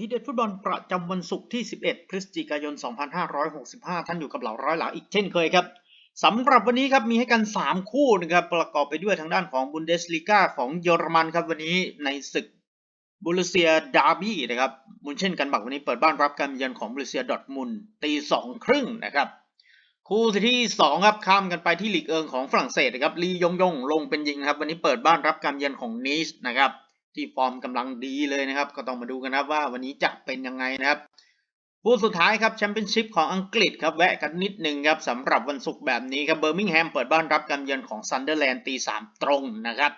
ทีเด็ดฟุตบอลประจำวันศุกร์ที่ 11 พฤศจิกายน 2565 ท่านอยู่กับเหล่าร้อยหลาอีกเช่นเคยครับสำหรับวันนี้ครับมีให้กัน 3 คู่นะครับประกอบไปด้วยทางด้านของบุนเดสลีกาของเยอรมันครับวันนี้ในศึกบูลเซียดาร์บี้นะครับมุนเช่นกันบักวันนี้เปิดบ้านรับการเยือนของบูลเซียดอทมุนตีสองครึ่งนะครับคู่ที่2ครับข้ามกันไปที่ลีกเอิงของฝรั่งเศสนะครับลียงยงลงเป็นยิงนะครับวันนี้เปิดบ้านรับการเยือนของนีสนะครับ ที่ฟอร์มกำลังดีเลยนะครับ ก็ต้องมาดูกันนะครับว่าวันนี้จะเป็นยังไงนะครับคู่สุดท้ายครับแชมเปี้ยนชิพของอังกฤษครับแวะกันนิดหนึ่งครับสำหรับวันศุกร์แบบนี้ครับเบอร์มิงแฮมเปิดบ้านรับการเยือนของซันเดอร์แลนด์ตีสามตรงนะครับ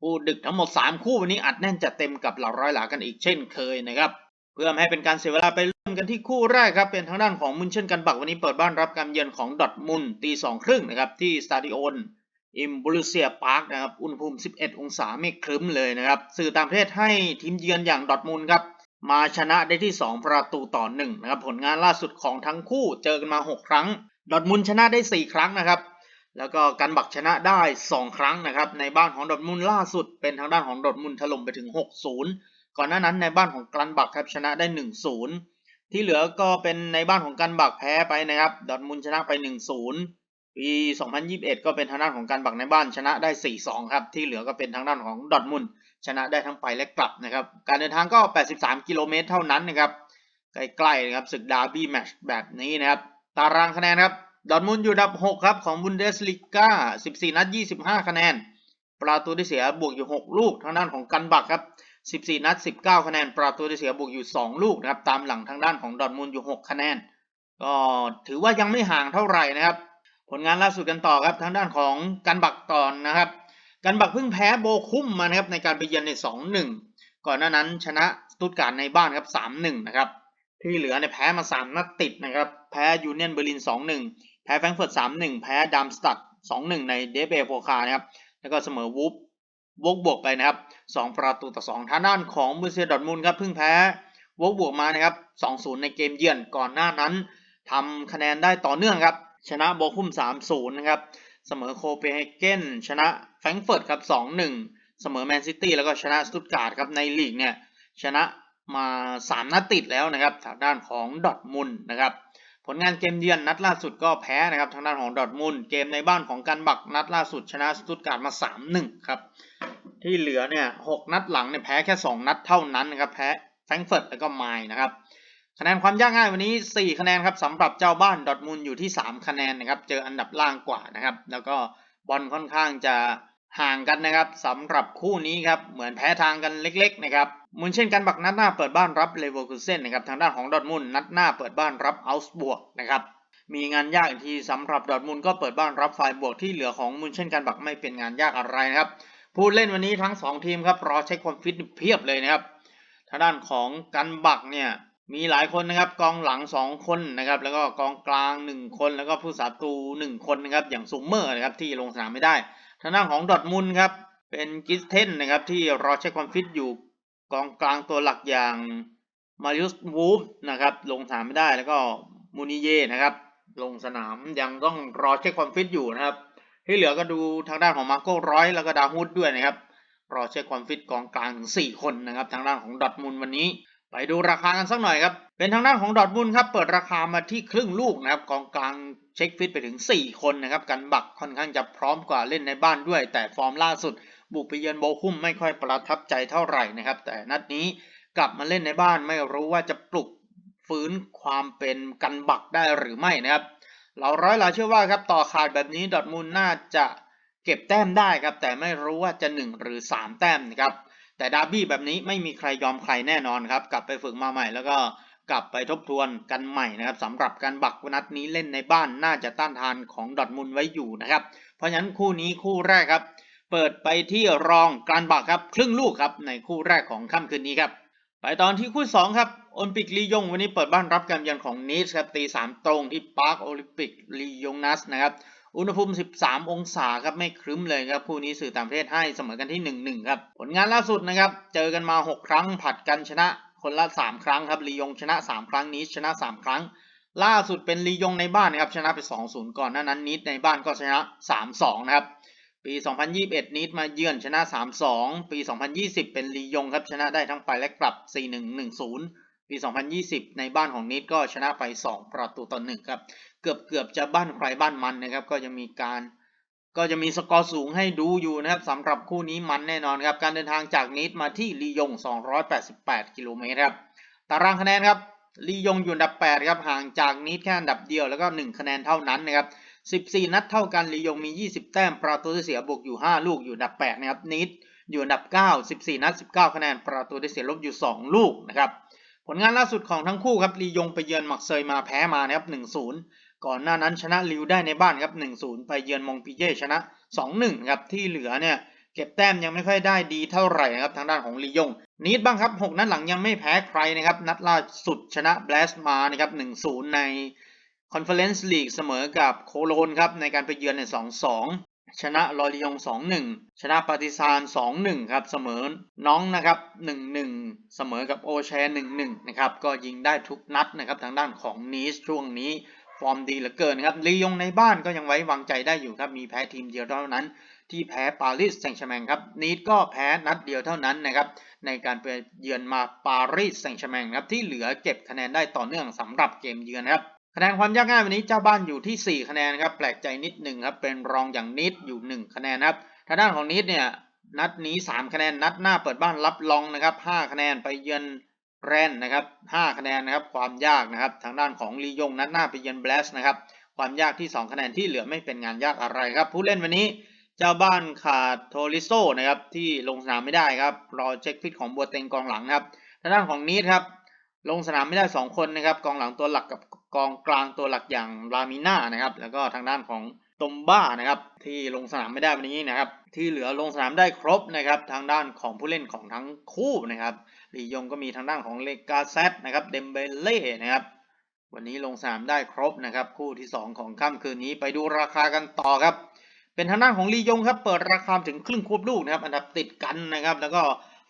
คู่ดึกทั้งหมด 3 คู่วันนี้อัดแน่นจัดเต็มกับเหล่าร้อยหลากันอีกเช่นเคยนะครับเพื่อให้เป็นการเสียเวลาไปเริ่มกันที่คู่แรกครับเป็นทางด้านของมุนเช่นกันบักวันนี้เปิดบ้านรับการเยือนของดอทมุนตีสองครึ่งนะครับที่สตาดิโอน อิมบูลเซียพาร์คนะครับ อุณหภูมิ 11 องศาไม่ครึ้มเลยนะครับ สื่อต่างประเทศให้ทีมเยือนอย่างดอทมุนครับ มาชนะได้ที่ 2 ประตูต่อ1นะครับ ผลงานล่าสุดของทั้งคู่เจอกันมา 6 ครั้ง ดอทมุนชนะได้ 4 ครั้งนะครับ แล้วก็กันบักชนะได้ 2 ครั้งนะครับ ในบ้านของดอทมุนล่าสุด เป็นทางด้านของดอทมุนถล่มไปถึง 6-0 ก่อนหน้านั้นในบ้านของกันบักครับชนะได้ 1-0 ที่เหลือก็เป็นในบ้านของกันบักแพ้ไปนะครับ ดอทมุนชนะไป 1-0 ปี 2021 ก็เป็นทางด้านของกันบักในบ้านชนะได้ 4-2 ครับ ที่เหลือก็เป็นทางด้านของดอทมุนชนะได้ทั้งไปและกลับนะครับ การเดินทางก็ 83 กิโลเมตรเท่านั้นนะครับใกล้ๆนะครับศึกดาร์บี้แมชแบบนี้นะครับ ตารางคะแนนครับดอทมุนอยู่ดับ 6 ครับ ของบุนเดสลิก้า 14 นัด 25 คะแนน ประตูที่เสียบวกอยู่ 6 ลูกทางด้านของกันบักครับ 14 นัด 19 คะแนน ประตูที่เสียบวกอยู่ 2 ลูกนะครับ ตามหลังทางด้านของดอทมุนอยู่ 6 คะแนน ก็ถือว่ายังไม่ห่างเท่าไหร่นะครับ ผลงานล่าสุดกันต่อครับทางด้านของกันบักก่อนนะครับ กันบักเพิ่งแพ้โบคุ้มมานะครับในการไปเยือนใน 2-1 ก่อนหน้านั้นชนะสตุตการ์ดในบ้านครับ 3-1 นะครับ ที่เหลือเนี่ยแพ้มา 3 นัดติดนะครับ แพ้ยูเนียนเบอร์ลิน 2-1 แพ้แฟรงก์เฟิร์ต 3-1 แพ้ดัมสตัด 2-1 ในเดฟเบโฟคานะครับ แล้วก็เสมอวูฟวกบวกไปนะครับ 2 ประตูต่อ 2 ทางด้านของบูเซียดอทมุนด์ครับเพิ่งแพ้วกบวกมานะครับ 2-0 ในเกมเยือนก่อนหน้านั้นทำคะแนนได้ต่อเนื่องครับ ชนะโบคุม3-0นะครับเสมอโคเปนเฮเกนชนะแฟรงก์เฟิร์ตครับ2-1 เสมอแมนซิตี้แล้วก็ชนะสตุตการ์ดครับในลีกเนี่ยชนะมา 3 นัดติดแล้วนะครับทางด้านของดอทมุนนะครับผลงานเกมเยือนนัดล่าสุดก็แพ้นะครับทางด้านของดอทมุนเกมในบ้านของกันบักนัดล่าสุดชนะสตุตการ์ดมา 3-1 ครับที่เหลือเนี่ย6นัดหลังเนี่ยแพ้แค่ 2 นัดเท่านั้นนะครับแพ้แฟรงก์เฟิร์ตแล้วก็ไมล์นะครับ คะแนนความยากง่ายวันนี้ 4 คะแนนครับสำหรับเจ้าบ้านดอทมุนด์อยู่ที่ 3 คะแนนนะครับ เจออันดับล่างกว่านะครับ แล้วก็บอลค่อนข้างจะห่างกันนะครับสำหรับคู่นี้ครับเหมือนแพ้ทางกันเล็ก ๆ นะครับมุนเช่นกันบักนัดหน้าเปิดบ้านรับเลเวอร์คูเซนนะครับทางด้านของดอทมุนด์นัดหน้าเปิดบ้านรับอัลส์บวกนะครับมีงานยากอีกทีสำหรับดอทมุนด์ก็เปิดบ้านรับไฟบวกที่เหลือของมุนเช่นกันบักไม่เป็นงานยากอะไรนะครับผู้เล่นวันนี้ทั้ง 2 ทีมครับรอเช็คความฟิตเพียบเลยนะครับทางด้านของกันบักเนี่ย มีหลายคนนะครับกองหลัง 2 คนนะครับ แล้วก็กองกลาง 1 คน แล้วก็ผู้สาตู 1 คนนะครับ อย่างซูมเมอร์นะครับที่ลงสนามไม่ได้ทางด้านของดอทมุนครับเป็นกิสเทนนะครับที่รอเช็คความฟิตอยู่กองกลางตัวหลักอย่างมาริอุสวูฟนะครับลงสนามไม่ได้แล้วก็มูนิเย่นะครับ ลงสนามยังต้องรอเช็คความฟิตอยู่นะครับ ที่เหลือก็ดูทางด้านของมาโก้ร้อยแล้วก็ดาฮูดด้วยนะครับรอเช็คความฟิตกองกลางถึง4คนนะครับ ทางด้านของดอทมุนวันนี้ ไปดูราคากันสักหน่อยครับ เป็นทางด้านของดอทมุนครับ เปิดราคามาที่ครึ่งลูกนะครับกองกลางเช็คฟิตไปถึง 4 คนนะครับ กันบักค่อนข้างจะพร้อมกว่าเล่นในบ้านด้วย แต่ฟอร์มล่าสุด บุกไปเยือนโบคุมไม่ค่อยประทับใจเท่าไหร่นะครับ แต่นัดนี้กลับมาเล่นในบ้านไม่รู้ว่าจะปลุกฟื้นความเป็นกันบักได้หรือไม่นะครับ เราร้อยเราเชื่อว่าครับต่อขาดแบบนี้ดอทมุนน่าจะเก็บแต้มได้ครับ แต่ไม่รู้ว่าจะ 1 หรือ 3 แต้มนะครับ แต่ดาร์บี้แบบนี้ไม่มีใครยอมใครแน่นอนครับ กลับไปฝึกมาใหม่ แล้วก็กลับไปทบทวนกันใหม่นะครับสำหรับการบักนัดนี้เล่นในบ้านน่าจะต้านทานของดอทมุนไว้อยู่นะครับ เพราะฉะนั้นคู่นี้คู่แรกครับ เปิดไปที่รองการบักครับ ครึ่งลูกครับในคู่แรกของค่ำคืนนี้ครับไปตอนที่คู่ 2 ครับโอลิมปิกลียงวันนี้เปิดบ้านรับการเยือนของนีสครับตี3ตรงที่ปาร์คโอลิมปิกลียงนัสนะครับ อุณหภูมิ 13 องศาครับไม่ครึ้มเลยครับคู่นี้สื่อต่างประเทศให้เสมอกันที่ 1-1 ครับ ผลงานล่าสุดนะครับเจอกันมา 6 ครั้งผัดกันชนะคนละ 3 ครั้งครับลียงชนะ 3 ครั้งนีสชนะ 3 ครั้ง ล่าสุดเป็นลียงในบ้านนะครับชนะไป 2-0 ก่อนหน้านั้นนีสในบ้านก็ชนะ 3-2 นะครับปี 2021นีสมาเยือนชนะ 3-2 ปี 2020 เป็นลียงครับชนะได้ทั้งไปและกลับ 4-1 1-0 ปี 2020 ในบ้านของนิดก็ชนะไป 2 ประตูต่อหนึ่งครับ เกือบเกือบจะบ้านใครบ้านมันนะครับ ก็ยังมีการก็จะมีสกอร์สูงให้ดูอยู่นะครับสำหรับคู่นี้มันแน่นอนครับ การเดินทางจากนิดมาที่ลียง 288 กิโลเมตรครับ ตารางคะแนนครับลียงอยู่อันดับ 8 ครับ ห่างจากนิดแค่อันดับเดียวแล้วก็ 1 คะแนนเท่านั้นนะครับ14 นัดเท่ากันลียงมี 20 แต้ม ประตูได้เสียบวกอยู่ 5 ลูกอยู่อันดับ 8 นะครับนิดอยู่อันดับ 9 14 นัด 19 คะแนน ประตูได้เสียลบอยู่ 2 ลูกนะครับ ลงานล่าสุดของทั้งคู่ครับลียงไปเยือนหมักเซยมาแพ้มานะครับ1-0 ก่อนหน้านั้นชนะลิวได้ในบ้านครับ1-0 ไปเยือนมงปิเย่ชนะ 2-1 ครับที่เหลือเนี่ยเก็บแต้มยังไม่ค่อยได้ดีเท่าไหร่นะครับทางด้านของลียงนิดบ้างครับ 6 นัดหลังยังไม่แพ้ใครนะครับนัดล่าสุดชนะแบลสมานะครับ1-0 ใน Conference League เสมอกับโคโลนครับในการไปเยือนใน2-2 ชนะลอริยง 2-1 ชนะปาติซาน 2-1 ครับ เสมอ น้องนะครับ 1-1 เสมอกับโอแชร์ 1-1 นะครับ ก็ยิงได้ทุกนัดนะครับ ทางด้านของนีสช่วงนี้ฟอร์มดีเหลือเกินครับลียงในบ้านก็ยังไว้วางใจได้อยู่ครับ มีแพ้ทีมเดียวเท่านั้น ที่แพ้ปารีสแซงต์แชร์แมงครับ นีดก็แพ้นัดเดียวเท่านั้นนะครับ ในการไปเยือนมาปารีสแซงต์แชร์แมงครับ ที่เหลือเก็บคะแนนได้ต่อเนื่องสำหรับเกมเยือนครับ คะแนนความยากง่ายวันนี้เจ้าบ้านอยู่ที่ 4 คะแนนครับแปลกใจนิดหนึ่งครับเป็นรองอย่างนิดอยู่ 1 คะแนนครับทางด้านของนิดเนี่ยนัดนี้ 3 คะแนนนัดหน้าเปิดบ้านรับรองนะครับ 5 คะแนนไปเยือนแรนนะครับ 5 คะแนนนะครับความยากนะครับทางด้านของลียงนัดหน้าไปเยือนเบลสนะครับความยากที่ 2 คะแนนที่เหลือไม่เป็นงานยากอะไรครับ ผู้เล่นวันนี้เจ้าบ้านขาดโทริโซนะครับที่ลงสนามไม่ได้ครับรอเช็คฟิตของบัวเต็งกองหลังครับทางด้านของนิดครับลงสนามไม่ได้ 2 คนนะครับกองหลังตัวหลักกับ กองกลางตัวหลักอย่างลามิน่านะครับ แล้วก็ทางด้านของตมบ้านะครับ ที่ลงสนามไม่ได้วันนี้นะครับ ที่เหลือลงสนามได้ครบนะครับ ทางด้านของผู้เล่นของทั้งคู่นะครับลียงก็มีทางด้านของเลกาเซตนะครับเดมเบเล่นะครับ วันนี้ลงสนามได้ครบนะครับ คู่ที่ 2 ของค่ำคืนนี้ไปดูราคากันต่อครับ เป็นทางด้านของลียงครับ เปิดราคาถึงครึ่งควบลูกนะครับ อันดับติดกันนะครับ แล้วก็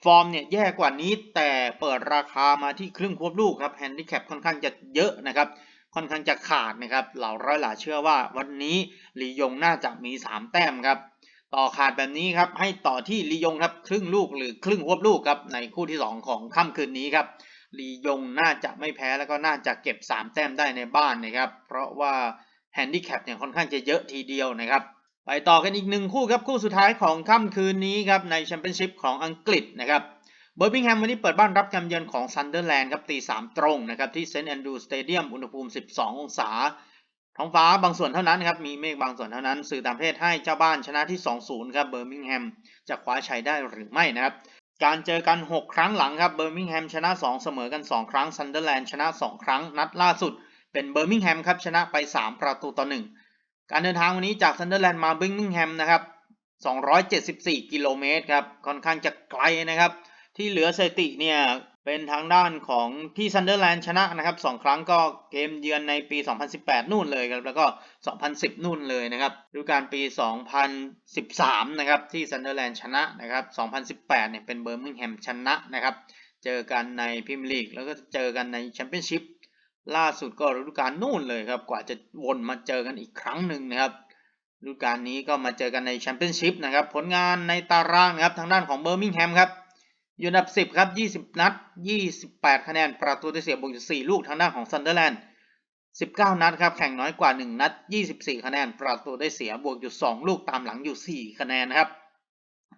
ฟอร์มเนี่ยแย่กว่านี้แต่เปิดราคามาที่ครึ่งควบลูกครับแฮนดิแคปค่อนข้างจะเยอะนะครับ ค่อนข้างจะขาดนะครับ เหล่าร้อยหลาเชื่อว่าวันนี้ลียงน่าจะมี 3 แต้มครับ ต่อขาดแบบนี้ครับ ให้ต่อที่ลียงครับครึ่งลูกหรือครึ่งควบลูกครับในคู่ที่ 2 ของค่ำคืนนี้ครับลียงน่าจะไม่แพ้แล้วก็น่าจะเก็บ 3 แต้มได้ในบ้านนะครับ เพราะว่าแฮนดิแคปเนี่ยค่อนข้างจะเยอะทีเดียวนะครับ ไปต่อกันอีกหนึ่งคู่ครับคู่สุดท้ายของค่ำคืนนี้ครับในแชมเปี้ยนชิพของอังกฤษนะครับ เบอร์มิงแฮมวันนี้เปิดบ้านรับการเยือนของซันเดอร์แลนด์ครับตีสามตรงนะครับที่เซนต์แอนดรูสเตเดียมอุณหภูมิ 12 องศา ท้องฟ้าบางส่วนเท่านั้นครับมีเมฆบางส่วนเท่านั้น สื่อต่างประเทศให้เจ้าบ้านชนะที่ 2-0 ครับเบอร์มิงแฮมจะคว้าชัยได้หรือไม่นะครับการเจอกัน 6 ครั้งหลังครับเบอร์มิงแฮมชนะ 2 เสมอกัน 2 ครั้งซันเดอร์แลนด์ชนะ 2 ครั้งนัดล่าสุด เป็นเบอร์มิงแฮมครับชนะไป 3 ประตูต่อ 1 การเดินทางวันนี้จากซันเดอร์แลนด์มาเบอร์มิงแฮมนะครับ274 กิโลเมตรครับค่อนข้างจะไกลนะครับ ที่เหลือสถิติเนี่ยเป็นทางด้านของที่ซันเดอร์แลนด์ชนะนะครับสองครั้งก็เกมเยือนในปี 2018 นู่นเลยครับแล้วก็ 2010 นู่นเลยนะครับฤดูกาลปี 2013 นะครับที่ซันเดอร์แลนด์ชนะนะครับ 2018 เนี่ยเป็นเบอร์มิงแฮมชนะนะครับ เจอกันในพรีเมียร์ลีกแล้วก็เจอกันในแชมเปี้ยนชิพล่าสุดก็ฤดูกาลนู่นเลยครับกว่าจะวนมาเจอกันอีกครั้งหนึ่งนะครับฤดูกาลนี้ก็มาเจอกันในแชมเปี้ยนชิพนะครับผลงานในตารางนะครับทางด้านของเบอร์มิงแฮมครับ อยู่อันดับ 10 ครับ 20 นัด 28 คะแนน ประตูได้เสียบวกอยู่ 4 ลูกทางด้านของซันเดอร์แลนด์ 19 นัดครับ แข่งน้อยกว่า 1 นัด 24 คะแนน ประตูได้เสียบวกอยู่ 2 ลูกตามหลังอยู่ 4 คะแนนนะครับ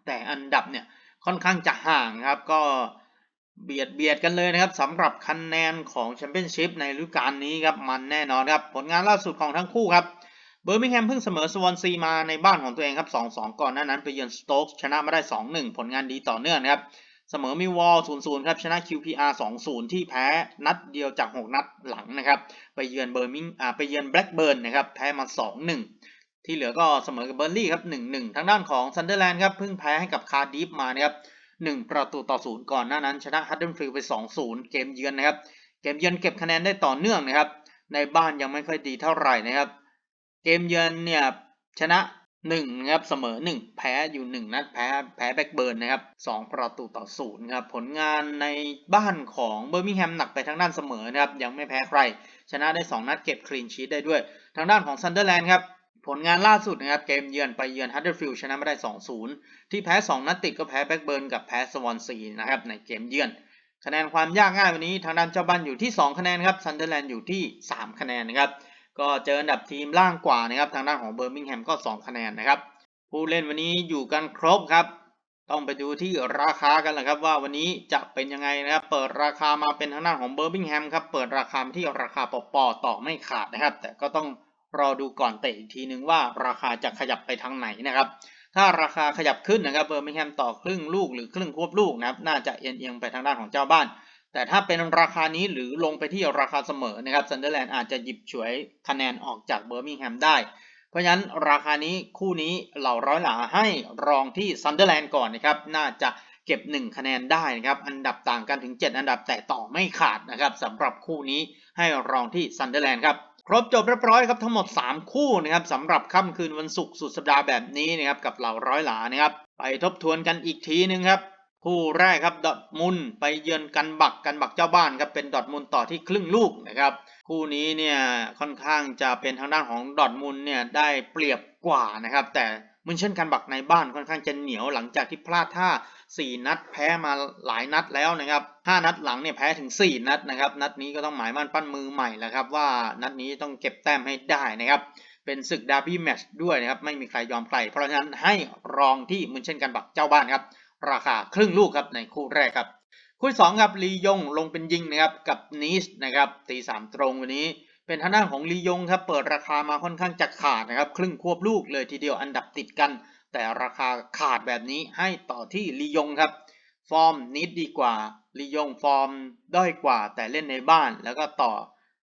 แต่อันดับเนี่ยค่อนข้างจะห่างครับ ก็เบียดเบียดกันเลยนะครับสำหรับคะแนนของแชมเปี้ยนชิพในฤดูกาลนี้ครับ มันแน่นอนครับ ผลงานล่าสุดของทั้งคู่ครับเบอร์มิงแฮมเพิ่งเสมอสวอนซีมาในบ้านของตัวเองครับ 2-2 ก่อนหน้านั้นไปเยือนสโต๊กชนะมาได้ 2-1 ผลงานดีต่อเนื่องนะครับ เสมอมิวอล0-0 ครับ ชนะ QPR 2-0 ที่แพ้นัดเดียวจาก 6 นัดหลังนะครับ ไปเยือนเบอร์มิงอ่าไปเยือนแบล็กเบิร์นนะครับ แพ้มา 2-1 ที่เหลือก็เสมอกับเบอร์ลี่ครับ 1-1 ทางด้านของซันเดอร์แลนด์ครับ เพิ่งแพ้ให้กับคาร์ดิฟมานะครับ 1 ประตูต่อ 0 ก่อนหน้านั้น ชนะฮัตเดนฟิลด์ไป 2-0 เกมเยือนนะครับ เกมเยือนเก็บคะแนนได้ต่อเนื่องนะครับ ในบ้านยังไม่ค่อยดีเท่าไหร่นะครับ เกมเยือนเนี่ยชนะ 1นะครับเสมอ1แพ้อยู่1นัดแพ้แพ้แบ็กเบิร์นนะครับ2ประตูต่อ0ครับผลงานในบ้านของเบอร์มิงแฮมหนักไปทางด้านเสมอนะครับยังไม่แพ้ใคร ชนะได้2นัดเก็บคลีนชีตได้ด้วย ทางด้านของซันเดอร์แลนด์ครับผลงานล่าสุดนะครับเกมเยือนไปเยือนฮัตเดอร์ฟิลด์ชนะไม่ได้ 2-0 ที่แพ้ 2 นัดติดก็แพ้แบ็กเบิร์นกับแพ้สวอนซีนะครับในเกมเยือน คะแนนความยากง่ายวันนี้ทางด้านเจ้าบ้านอยู่ที่ 2 คะแนนครับซันเดอร์แลนด์อยู่ที่ 3 คะแนนนะครับ ก็เจออันดับทีมล่างกว่านะครับ ทางด้านของเบอร์มิงแฮมก็ 2 คะแนนนะครับ ผู้เล่นวันนี้อยู่กันครบครับ ต้องไปดูที่ราคากันแหละครับ ว่าวันนี้จะเป็นยังไงนะครับ เปิดราคามาเป็นทางด้านของเบอร์มิงแฮมครับ เปิดราคาที่ราคาปอปอต่อไม่ขาดนะครับ แต่ก็ต้องรอดูก่อนเตะอีกทีนึงว่าราคาจะขยับไปทางไหนนะครับ ถ้าราคาขยับขึ้นนะครับเบอร์มิงแฮมต่อครึ่งลูกหรือครึ่งควบลูกนะครับ น่าจะเอียงเอียงไปทางด้านของเจ้าบ้าน แต่ถ้าเป็นราคานี้หรือลงไปที่ราคาเสมอนะครับซันเดอร์แลนด์อาจจะหยิบฉวยคะแนนออกจากเบอร์มิงแฮมได้ เพราะฉะนั้นราคานี้คู่นี้เหล่าร้อยหลาให้รองที่ซันเดอร์แลนด์ก่อนนะครับ น่าจะเก็บ 1 คะแนนได้นะครับ อันดับต่างกันถึง 7 อันดับแต่ต่อไม่ขาดนะครับสำหรับคู่นี้ให้รองที่ซันเดอร์แลนด์ครับครบจบเรียบร้อยครับทั้งหมด 3 คู่นะครับสำหรับค่ำคืนวันศุกร์สุดสัปดาห์แบบนี้นะครับกับเหล่าร้อยหลานะครับไปทบทวนกันอีกทีนึงครับ คู่แรกครับดอทมุนไปเยือนกันบักกันบักเจ้าบ้านครับเป็นดอทมุนต่อที่ครึ่งลูกนะครับคู่นี้เนี่ยค่อนข้างจะเป็นทางด้านของดอทมุนเนี่ยได้เปรียบกว่านะครับ แต่มุนเช่นกันบักในบ้านค่อนข้างจะเหนียวหลังจากที่พลาดท่า 4 นัดแพ้มาหลายนัดแล้วนะครับ 5 นัดหลังเนี่ยแพ้ถึง 4 นัดนะครับ นัดนี้ก็ต้องหมายมั่นปั้นมือใหม่แล้วครับว่านัดนี้ต้องเก็บแต้มให้ได้นะครับเป็นศึกดาร์บี้แมตช์ด้วยนะครับไม่มีใครยอมใครเพราะฉะนั้นให้รองที่มุนเช่นกันบักเจ้าบ้านครับ ราคาครึ่งลูกครับในคู่แรกครับ คู่สองครับลียงลงเป็นยิงนะครับกับนีสนะครับตีสามตรงวันนี้ เป็นทางด้านของลียงครับเปิดราคามาค่อนข้างจะขาดนะครับ ครึ่งควบลูกเลยทีเดียวอันดับติดกัน แต่ราคาขาดแบบนี้ให้ต่อที่ลียงครับ ฟอร์มนิดดีกว่าลียงฟอร์มด้อยกว่าแต่เล่นในบ้านแล้วก็ต่อ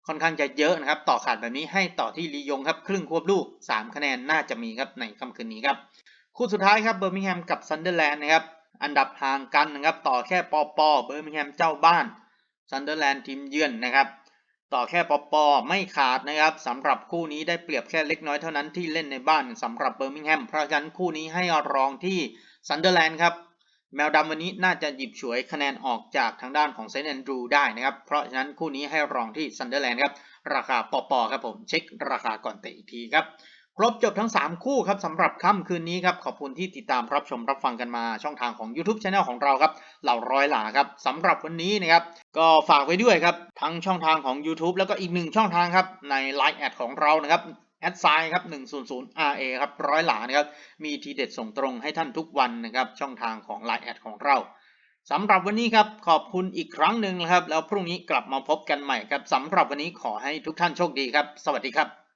ค่อนข้างจะเยอะนะครับ ต่อขาดแบบนี้ให้ต่อที่ลียงครับ ครึ่งควบลูก 3 คะแนนน่าจะมีครับในค่ำคืนนี้ครับ คู่สุดท้ายครับเบอร์มิงแฮมกับซันเดอร์แลนด์นะครับ อันดับห่างกันนะครับ ต่อแค่ปอปอเบอร์มิงแฮมเจ้าบ้านซันเดอร์แลนด์ทีมเยือนนะครับ ต่อแค่ปอปอไม่ขาดนะครับสำหรับคู่นี้ได้เปรียบแค่เล็กน้อยเท่านั้นที่เล่นในบ้านสำหรับเบอร์มิงแฮมเพราะฉะนั้นคู่นี้ให้รองที่ซันเดอร์แลนด์ครับแมวดำวันนี้น่าจะหยิบฉวยคะแนนออกจากทางด้านของเซนต์แอนดรูได้นะครับ เพราะฉะนั้นคู่นี้ให้รองที่ซันเดอร์แลนด์ครับ ราคาปอปอครับผม เช็คราคาก่อนเตะอีกทีครับ ครบจบทั้ง 3 คู่ครับสำหรับค่ำคืนนี้ครับขอบคุณที่ติดตามรับชมรับฟังกันมาช่องทางของ YouTube Channel ของเราครับเหล่าร้อยหลาครับสำหรับวันนี้นะครับก็ฝากไว้ด้วยครับทั้งช่องทางของ YouTube แล้วก็อีกหนึ่งช่องทางครับใน Line แอดของเรานะครับแอดไซน์ครับ100 RA ครับร้อยหลานะครับมีทีเด็ดส่งตรงให้ท่านทุกวันนะครับช่องทางของ Line แอดของเราสำหรับวันนี้ครับขอบคุณอีกครั้งหนึ่งนะครับแล้วพรุ่งนี้กลับมาพบกันใหม่ครับสำหรับวันนี้ขอให้ทุกท่านโชคดีครับ สวัสดีครับ